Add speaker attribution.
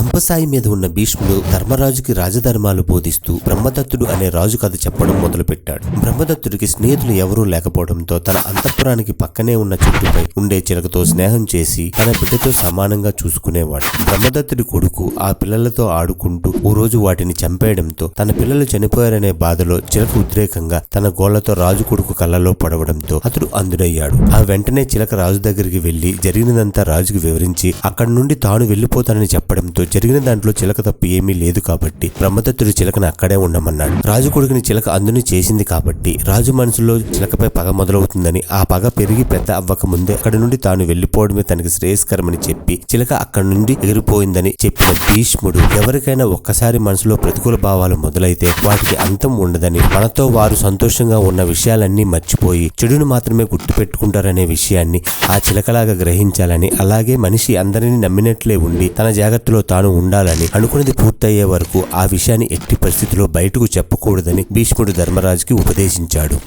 Speaker 1: అంపసాయి మీద ఉన్న భీష్ముడు ధర్మరాజుకి రాజధర్మాలు బోధిస్తూ బ్రహ్మదత్తుడు అనే రాజు కథ చెప్పడం మొదలుపెట్టాడు. బ్రహ్మదత్తుడికి స్నేహితులు ఎవరూ లేకపోవడంతో తన అంతఃపురానికి పక్కనే ఉన్న చెట్టుపై ఉండే చిలకతో స్నేహం చేసి తన బిడ్డతో సమానంగా చూసుకునేవాడు. బ్రహ్మదత్తుడి కొడుకు ఆ పిల్లలతో ఆడుకుంటూ ఓ రోజు వాటిని చంపేయడంతో తన పిల్లలు చనిపోయారనే బాధలో చిలక ఉద్రేకంగా తన గోళ్ళతో రాజు కొడుకు కళ్ళలో పడవడంతో అతడు అందుడయ్యాడు ఆ వెంటనే చిలక రాజు దగ్గరికి వెళ్ళి జరిగినదంతా రాజుకు వివరించి అక్కడి నుండి తాను వెళ్ళిపోతానని చెప్పడంతో జరిగిన దాంట్లో చిలక తప్పు ఏమీ లేదు కాబట్టి బ్రహ్మదత్తుడు చిలకను అక్కడే ఉండమన్నాడు. రాజు కొడుకుని చిలక అందుని చేసింది కాబట్టి రాజు మనసులో చిలకపై పగ మొదలవుతుందని ఆ పగ పెరిగి పెద్ద అవ్వక ముందే అక్కడి నుండి తాను వెళ్ళిపోవడమే తనకి శ్రేయస్కరమని చెప్పి చిలక అక్కడి నుండి ఎగిరిపోయిందని చెప్పిన భీష్ముడు ఎవరికైనా ఒక్కసారి మనసులో ప్రతికూల భావాలు మొదలైతే వాటికి అంతం ఉండదని మనతో వారు సంతోషంగా ఉన్న విషయాలన్నీ మర్చిపోయి చెడును మాత్రమే గుర్తుపెట్టుకుంటారనే విషయాన్ని ఆ చిలకలాగా గ్రహించాలని అలాగే మనిషి అందరినీ నమ్మినట్లే ఉండి తన జాగ్రత్తలో తాను ఉండాలని అనుకున్నది పూర్తయ్యే వరకు ఆ విషయాన్ని ఎట్టి పరిస్థితిలో బయటకు చెప్పకూడదని భీష్ముడు ధర్మరాజుకి ఉపదేశించాడు.